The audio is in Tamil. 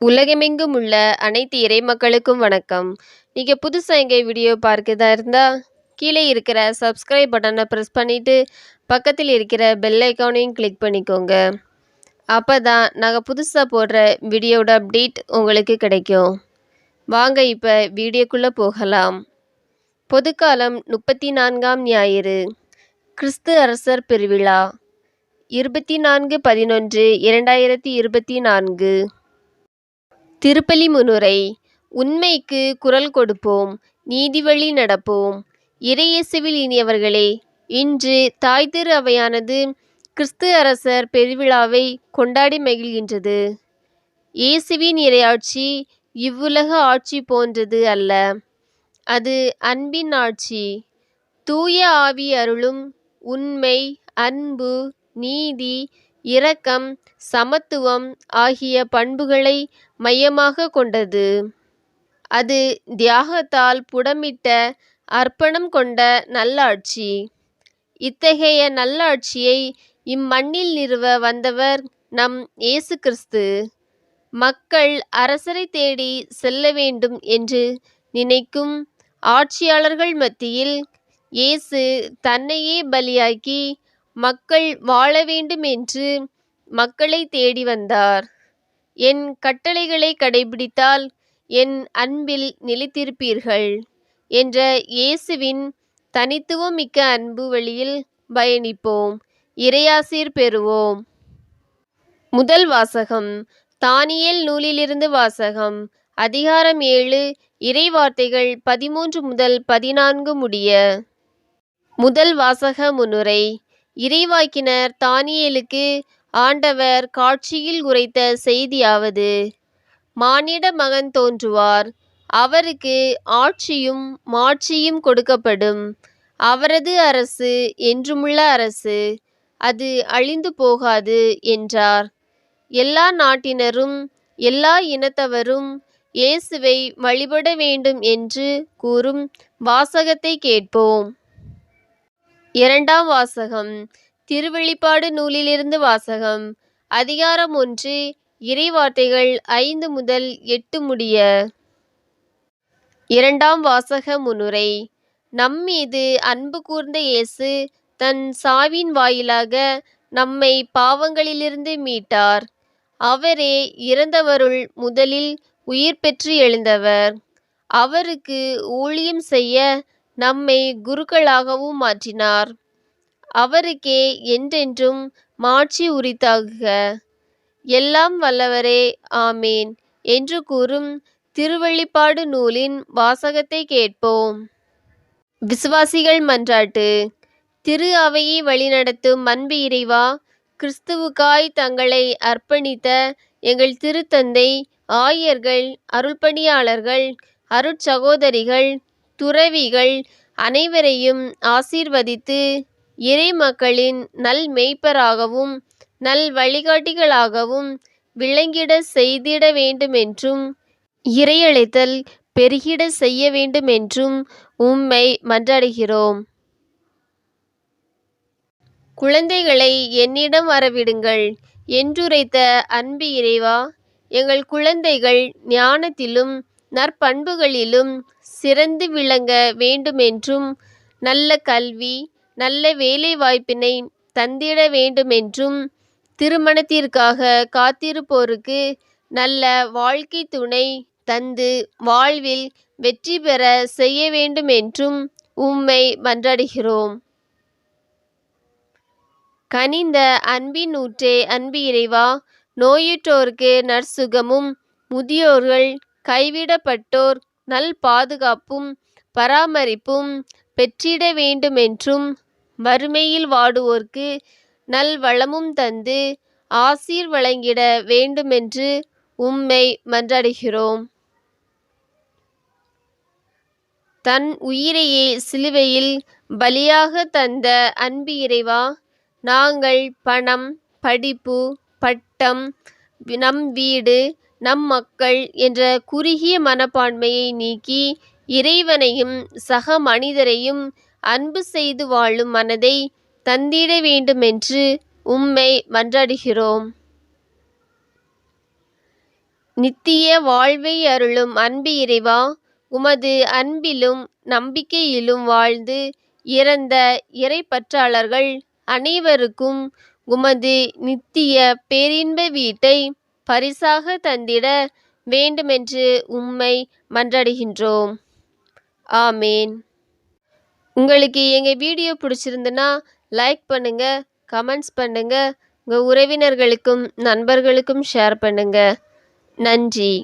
உலகமெங்கும் உள்ள அனைத்து இறைமக்களுக்கும் வணக்கம். நீங்கள் புதுசாக எங்கள் வீடியோ பார்க்கதா இருந்தால் கீழே இருக்கிற சப்ஸ்கிரைப் பட்டனை ப்ரெஸ் பண்ணிவிட்டு பக்கத்தில் இருக்கிற பெல் ஐக்கானையும் கிளிக் பண்ணிக்கோங்க. அப்போ தான் நாங்கள் புதுசாக போடுற வீடியோட அப்டேட் உங்களுக்கு கிடைக்கும். வாங்க இப்போ வீடியோக்குள்ளே போகலாம். பொதுக்காலம் முப்பத்தி நான்காம் ஞாயிறு கிறிஸ்து அரசர் பெருவிழா இருபத்தி நான்கு பதினொன்று இரண்டாயிரத்தி இருபத்தி நான்கு திருப்பலி முன்னுரை உண்மைக்கு குரல் கொடுப்போம் நீதிவழி நடப்போம். இறையேசுவில் இனியவர்களே இன்று தாய் திரு அவையானது கிறிஸ்து அரசர் பெருவிழாவை கொண்டாடி மகிழ்கின்றது. இயேசுவின் இறையாட்சி இவ்வுலக ஆட்சி போன்றது அல்ல. அது அன்பின் ஆட்சி. தூய ஆவி அருளும் உண்மை அன்பு நீதி இரக்கம் சமத்துவம் ஆகிய பண்புகளை மையமாக கொண்டது. அது தியாகத்தால் புடமிட்ட அர்ப்பணம் கொண்ட நல்லாட்சி. இத்தகைய நல்லாட்சியை இம்மண்ணில் நிறுவ வந்தவர் நம் இயேசு கிறிஸ்து மக்கள் அரசரை தேடி செல்ல வேண்டும் என்று நினைக்கும் ஆட்சியாளர்கள் மத்தியில் இயேசு தன்னையே பலியாக்கி மக்கள் வாழ வேண்டும் என்று மக்களை தேடி வந்தார். என் கட்டளைகளை கடைபிடித்தால் என் அன்பில் நிலைத்திருப்பீர்கள் என்ற இயேசுவின் தனித்துவம் மிக்க அன்பு வழியில் பயணிப்போம். இறையாசீர் பெறுவோம். முதல் வாசகம் தானியேல் நூலிலிருந்து வாசகம் அதிகாரம் ஏழு இறைவார்த்தைகள் பதிமூன்று முதல் பதினான்கு முடிய. முதல் வாசக முன்னுரை இறைவாக்கினர் தானியேலுக்கு ஆண்டவர் காட்சியில் உரைத்த செய்தியாவது. மானிட மகன் தோன்றுவார். அவருக்கு ஆட்சியும் மாட்சியும் கொடுக்கப்படும். அவரது அரசு என்றுமுள்ள அரசு. அது அழிந்து போகாது என்றார். எல்லா நாட்டினரும் எல்லா இனத்தவரும் இயேசுவை வழிபட வேண்டும் என்று கூறும் வாசகத்தை கேட்போம். இரண்டாம் வாசகம் திருவெளிப்பாடு நூலிலிருந்து வாசகம் அதிகாரம் ஒன்று இறைவார்த்தைகள் ஐந்து முதல் எட்டு முடிய. இரண்டாம் வாசக முன்னுரை நம்மீது அன்பு கூர்ந்த இயேசு தன் சாவின் வாயிலாக நம்மை பாவங்களிலிருந்து மீட்டார். அவரே இறந்தவருள் முதலில் உயிர் பெற்று எழுந்தவர். அவருக்கு ஊழியம் செய்ய நம்மை குருக்களாகவும் மாற்றினார். அவருக்கே என்றென்றும் மாட்சி உரித்தாகுக. எல்லாம் வல்லவரே ஆமேன். என்று கூறும் திருவள்ளிப்பாடு நூலின் வாசகத்தை கேட்போம். விசுவாசிகள் மன்றாட்டு. திரு அவையை வழிநடத்தும் அன்பு இறைவா கிறிஸ்துவுக்காய் தங்களை அர்ப்பணித்த எங்கள் திருத்தந்தை ஆயர்கள் அருள்பணியாளர்கள் அருட்சகோதரிகள் துறவிகள் அனைவரையும் ஆசீர்வதித்து இறை மக்களின் நல் மெய்ப்பராகவும் நல் வழிகாட்டிகளாகவும் விளங்கிட செய்திட வேண்டுமென்றும் இறையழைத்தல் பெருகிட செய்ய வேண்டுமென்றும் உம்மை மன்றாடுகிறோம். குழந்தைகளை என்னிடம் வரவிடுங்கள் என்றுரைத்த அன்பு இறைவா எங்கள் குழந்தைகள் ஞானத்திலும் நற்பண்புகளிலும் சிறந்து விளங்க வேண்டுமென்றும் நல்ல கல்வி நல்ல வேலை வாய்ப்பினை தந்திட வேண்டுமென்றும் திருமணத்திற்காக காத்திருப்போருக்கு நல்ல வாழ்க்கை துணை தந்து வாழ்வில் வெற்றி பெற செய்ய வேண்டுமென்றும் உம்மை மன்றாடுகிறோம். கனிந்த அன்பின் ஊற்றே அன்பு இறைவா நோயுற்றோருக்கு நற்சுகமும் முதியோர்கள் கைவிடப்பட்டோர் நல் பாதுகாப்பும் பராமரிப்பும் பெற்றிட வேண்டுமென்றும் வறுமையில் வாடுவோர்க்கு நல் வளமும் தந்து ஆசீர் வழங்கிட வேண்டுமென்று உம்மை மன்றாடுகிறோம். தன் உயிரையே சிலுவையில் பலியாக தந்த அன்பு இறைவா நாங்கள் பணம் படிப்பு பட்டம் நம் வீடு நம் மக்கள் என்ற குறுகிய மனப்பான்மையை நீக்கி இறைவனையும் சக மனிதரையும் அன்பு செய்து வாழும் மனதை தந்திட வேண்டுமென்று உம்மை மன்றாடுகிறோம். நித்திய வாழ்வை அருளும் அன்பு இறைவா உமது அன்பிலும் நம்பிக்கையிலும் வாழ்ந்து இறந்த இறைப்பற்றாளர்கள் அனைவருக்கும் உமது நித்திய பேரின்ப வீட்டை பரிசாக தந்திட வேண்டுமென்று உம்மை மன்றாடுகின்றோம். ஆமேன். உங்களுக்கு எங்கள் வீடியோ பிடிச்சிருந்துன்னா லைக் பண்ணுங்க கமெண்ட்ஸ் பண்ணுங்க உங்கள் உறவினர்களுக்கும் நண்பர்களுக்கும் ஷேர் பண்ணுங்க. நன்றி.